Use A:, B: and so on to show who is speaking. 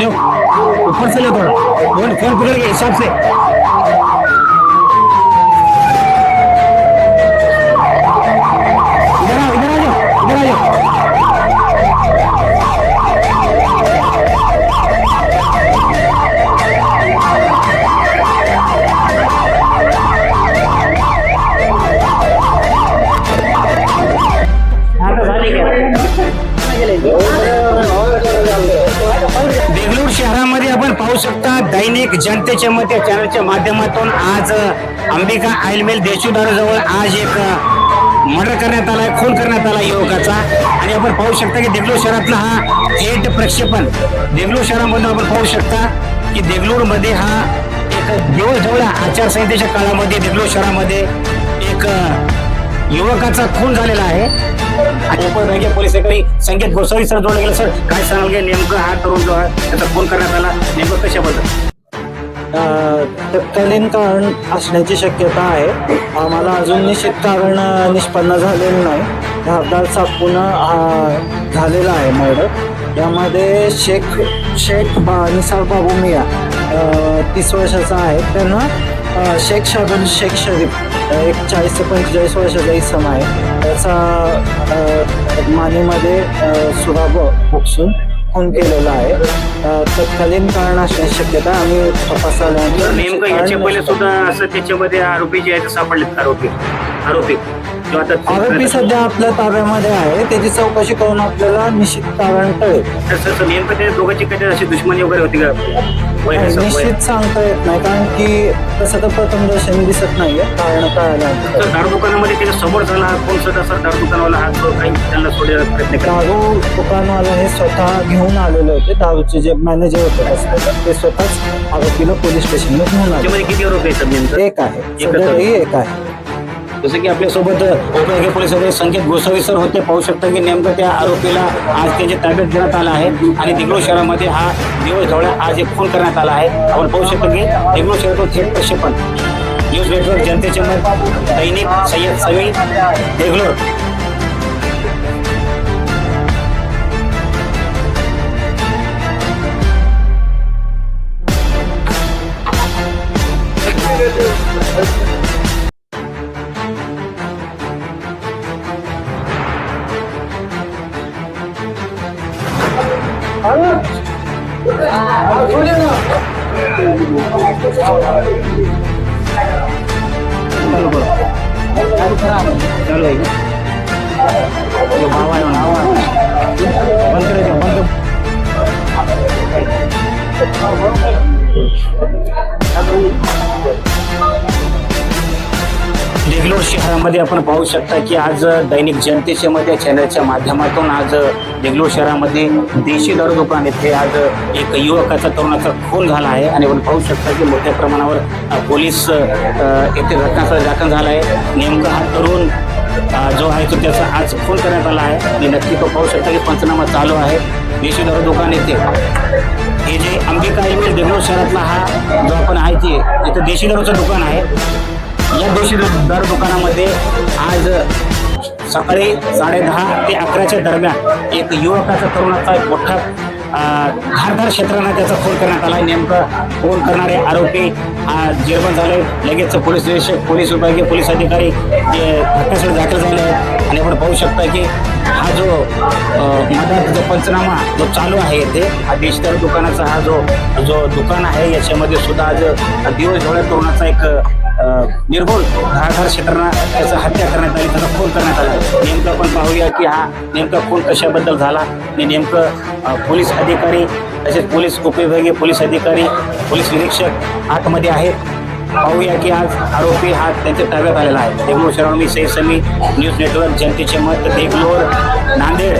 A: Low ऊपर से लो थोड़ा। फोन फोन पकड़ के हिसाब से। इधर आओ इधर आ जाओ इधर आ जाओ। आता आपण पाहू शकता दैनिक जनतेच्या मते चॅनलच्या माध्यमातून आज अंबिका आईलमेल देशूदाराजवळ आज एक मर्डर करण्यात आलाय खून करण्यात आला युवकाचा. आणि आपण पाहू शकता की देगलूर शहरातला हा थेट प्रक्षेपण. देगलूर शहरामधून आपण पाहू शकता की देगलूरमध्ये हा एक दिवस जवळ आचारसंहितेच्या काळामध्ये देगलूर शहरामध्ये एक युवकाचा खून झालेला आहे. आणि उपविभागीय पोलिसांकडे संकेत गोसावी सर जोडले गेले. सर काय सांगाल की नेमकं हा तरुण जो आहे त्याचा खून करण्यात आला. नेमकं कशाबद्दल?
B: तत्कालीन कारण असण्याची शक्यता आहे. आम्हाला अजून निश्चित कारण निष्पन्न झालेलं नाही. धारदार पुन्हा झालेला आहे मर्डर. यामध्ये शेख शेख बा निसार बाबू मिया तीस वर्षाचा आहे. त्यांना शेख शाबन शेख शरीफ अ, एक चाळीस ते पंचेचाळीस वर्षाचा इसम आहे. त्याचा मानेमध्ये अ, सुरा ब- बोक्सून खून केलेला आहे. तत्कालीन कारण असण्याची शक्यता आम्ही तपासाल्यानंतर
A: नेमकं याच्या पहिले सुद्धा असं त्याच्यामध्ये आरोपी जे आहेत सापडलेत आरोपी. आरोपी.
B: आरोपी सध्या आपल्या ताब्यामध्ये आहे. त्याची चौकशी करून आपल्याला निश्चित कारण कळेल
A: तसं- नेमकं ते दोघांची काही अशी दुश्मनी वगैरे होती का?
B: निश्चित सांगता येत नाही कारण की तसं तर प्रथम दर्शनी दिसत नाहीये कारण
A: तर दारू दुकानामध्ये त्याच्यासमोर झाला सर? दारू दुकानवाला हा काही त्यांना प्रयत्न
B: दारू दुकानवाला हे स्वतः घेऊन आलेले होते. दारूचे जे मॅनेजर होते ते स्वतःच आरोपीला पोलीस स्टेशनला घेऊन आले.
A: किती आरोपी
B: एक आहे. एक आहे.
A: जसं की आपल्यासोबत उपयोगी पोलिसांचे संकेत गोसावी सर होते. पाहू शकता की नेमकं त्या आरोपीला आज त्याच्या ताब्यात देण्यात आला आहे. आणि दिग्रो शहरामध्ये हा दिवस ढवळ्या आज एक फोन करण्यात आला आहे. आपण पाहू शकतो की दिग्रो शहरातून थेट प्रक्षेपण न्यूज नेटवर्क जनतेचे मत दैनिक सय्यद सवी देगलोर. You. आहे का? जो भाव आहे ना, भाव आहे. बंद करायचं बंद देगलोर शहरामध्ये आपण पाहू शकता की आज दैनिक जनतेच्या मध्ये चॅनलच्या माध्यमातून आज देगलोर शहरामध्ये देशी दारू दुकान येथे आज एक युवकाचा तरुणाचा खून झाला आहे. आणि आपण पाहू शकता की मोठ्या प्रमाणावर पोलीस येथे घटनास्थळ दाखल झाला आहे. नेमका हा तरुण जो आहे तो त्याचा आज खून करण्यात आला आहे. आणि नक्की तो पाहू शकता की पंचनामा चालू आहे. देशी दारू दुकान येथे. हे जे अंबिका ईमेल देगलूर शहरातला हा जो आपण आहे ते इथं देशी दारूचं दुकान आहे. या देशी दर दुकानामध्ये आज सकाळी साडेदहा ते अकराच्या दरम्यान एक युवकाचा तरुणाचा एक मोठा अं, क्षेत्रांना क्षेत्रानं त्याचा खून करण्यात आला. नेमकं खून करणारे आरोपी जेवण झाले. लगेच पोलीस निरीक्षक पोलीस विभागीय पोलीस अधिकारी जे घटनास्थळी दाखल झाले आहेत. आणि आपण पाहू शकता की हा जो मदत जो पंचनामा जो चालू आहे ते हा डिजिटल दुकानाचा हा जो जो दुकान आहे याच्यामध्ये सुद्धा आज दिवसढोळ्या तरुणाचा एक अं, निर्भूल धारधार क्षेत्रांना त्याचा हत्या करण्यात आली त्याचा खून करण्यात आला. नेमकं आपण पाहूया की हा नेमका खून कशाबद्दल झाला आणि नेमकं पोलीस अधिकारी तसेच पोलीस उपविभागीय पोलीस अधिकारी पोलीस निरीक्षक आतमध्ये आहेत. पाहूया की आज आरोपी हा त्यांच्या ताब्यात आलेला आहे. देगलूर शहरामध्ये सैफ समी न्यूज नेटवर्क जनतेचे मत देगलोर नांदेड.